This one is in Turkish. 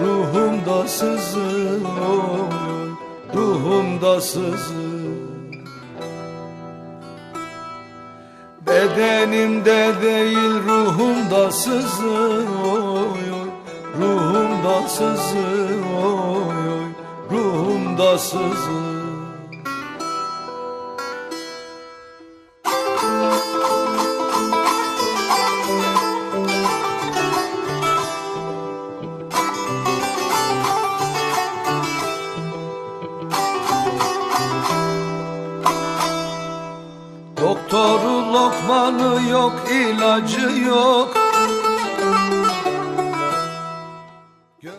Ruhumda sızı oy Ruhumda sızı Bedenimde değil ruhumda sızı oy oy Ruhumda sızı oy oy Ruhumda sızı Lokmanı yok ilacı yok